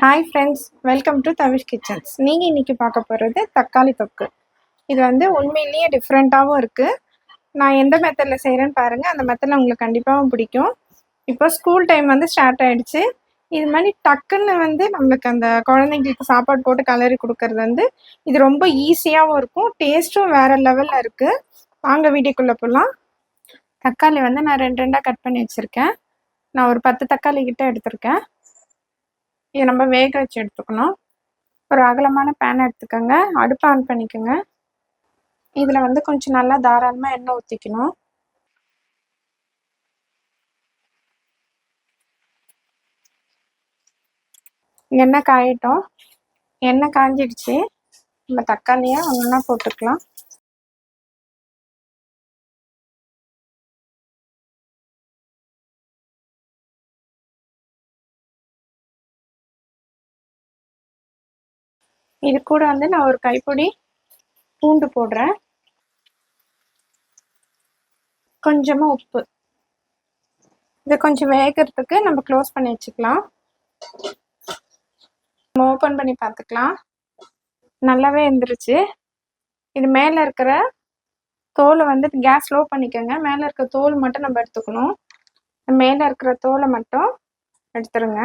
Hi friends welcome to Tavish kitchens நீங்கள் இன்றைக்கி பார்க்க போகிறது தக்காளி தொக்கு. இது வந்து உண்மையிலேயே டிஃப்ரெண்ட்டாகவும் இருக்குது நான் எந்த மெத்தடில் செய்கிறேன்னு பாருங்கள் அந்த மெத்தடில் உங்களுக்கு கண்டிப்பாகவும் பிடிக்கும். இப்போ ஸ்கூல் டைம் வந்து ஸ்டார்ட் ஆகிடுச்சு இது மாதிரி டக்குன்னு வந்து நம்மளுக்கு அந்த குழந்தைங்களுக்கு சாப்பாடு போட்டு கலரி கொடுக்கறது வந்து இது ரொம்ப ஈஸியாகவும் இருக்கும். டேஸ்ட்டும் வேறு லெவலில் இருக்குது வாங்க வீடியோக்குள்ளே போகலாம் தக்காளி வந்து நான் ரெண்டு ரெண்டாக கட் பண்ணி வச்சுருக்கேன். நான் ஒரு பத்து தக்காளி கிட்ட எடுத்திருக்கேன். இதை நம்ம வேக வச்சு எடுத்துக்கணும். ஒரு அகலமான பேன் எடுத்துக்கோங்க. அடுப்பு ஆன் பண்ணிக்கோங்க. இதில் வந்து கொஞ்சம் நல்லா தாராளமாக எண்ணெய் ஊற்றிக்கணும் எண்ணெய் காயட்டும். எண்ணெய் காஞ்சிடுச்சு. நம்ம தக்காளியை ஒன்றா போட்டுக்கலாம். இது கூட வந்து நான் ஒரு கைப்பொடி பூண்டு போடுறேன். கொஞ்சமாக உப்பு. இது கொஞ்சம் வேகிறதுக்கு நம்ம க்ளோஸ் பண்ணி வச்சுக்கலாம். நம்ம ஓப்பன் பண்ணி பார்த்துக்கலாம். நல்லாவே இருந்துருச்சு இது மேலே இருக்கிற தோலை வந்து கேஸ் ஸ்லோ பண்ணிக்கோங்க. மேலே இருக்கிற தோல் மட்டும் நம்ம எடுத்துக்கணும். மேலே இருக்கிற தோலை மட்டும் எடுத்துருங்க.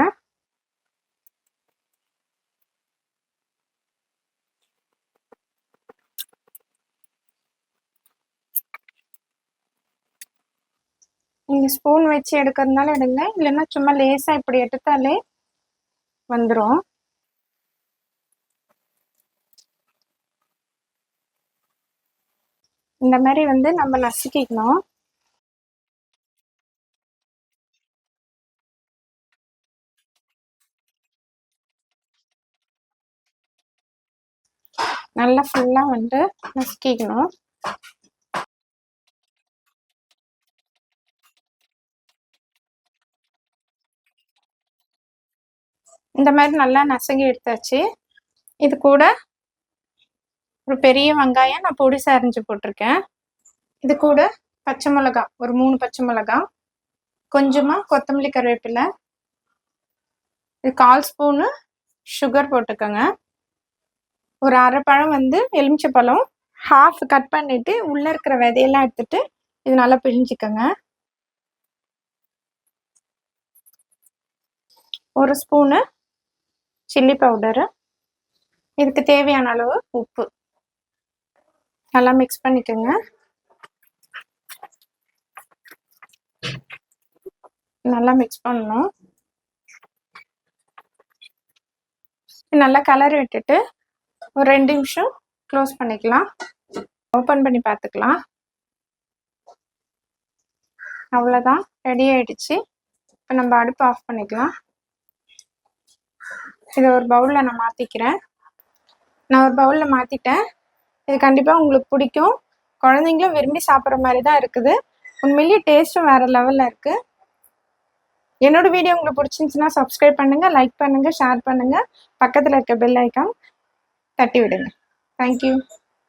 நீங்கள் ஸ்பூன் வச்சு எடுக்கிறதுனால எடுங்க. இல்லைன்னா சும்மா லேசாக இப்படி எடுத்தாலே வந்துடும் இந்த மாதிரி வந்து நம்ம நசுக்கிக்கணும். நல்லா ஃபுல்லாக வந்து நசுக்கிக்கணும். இந்த மாதிரி நல்லா நசங்கி எடுத்தாச்சு. இது கூட ஒரு பெரிய வெங்காயம் நான் பொடி அரிஞ்சு போட்டிருக்கேன். இது கூட பச்சை மிளகா ஒரு மூணு பச்சை மிளகா கொஞ்சமாக கொத்தமல்லி கருவேப்பிலை இது கால் ஸ்பூனு சுகர் போட்டுக்கோங்க. ஒரு அரை பழம் வந்து எலுமிச்சை பழம் ஹாஃப் கட் பண்ணிவிட்டு உள்ளே இருக்கிற விதையெல்லாம் எடுத்துட்டு இது நல்லா பிழிஞ்சிக்கோங்க. ஒரு ஸ்பூனு சில்லி பவுடரு இதுக்கு தேவையான அளவு உப்பு. நல்லா மிக்ஸ் பண்ணிக்கோங்க. நல்லா மிக்ஸ் பண்ணணும். நல்லா கலர் விட்டுட்டு ஒரு ரெண்டு நிமிஷம் க்ளோஸ் பண்ணிக்கலாம். ஓப்பன் பண்ணி பார்த்துக்கலாம். அவ்வளோதான் ரெடி ஆயிடுச்சு. இப்போ நம்ம அடுப்பு ஆஃப் பண்ணிக்கலாம். இதை ஒரு பவுலில் நான் மாற்றிக்கிறேன் நான் ஒரு பவுலில் மாற்றிட்டேன் இது கண்டிப்பாக உங்களுக்கு பிடிக்கும். குழந்தைங்களும் விரும்பி சாப்பிட்ற மாதிரி தான் இருக்குது. உண்மையிலேயே டேஸ்ட்டும் வேறு லெவலில் இருக்குது என்னோட வீடியோ உங்களுக்கு பிடிச்சிருந்துச்சுன்னா சப்ஸ்கிரைப் பண்ணுங்கள் லைக் பண்ணுங்கள் ஷேர் பண்ணுங்கள் பக்கத்தில் இருக்க பெல் ஐக்கான் தட்டி விடுங்க. தேங்க்யூ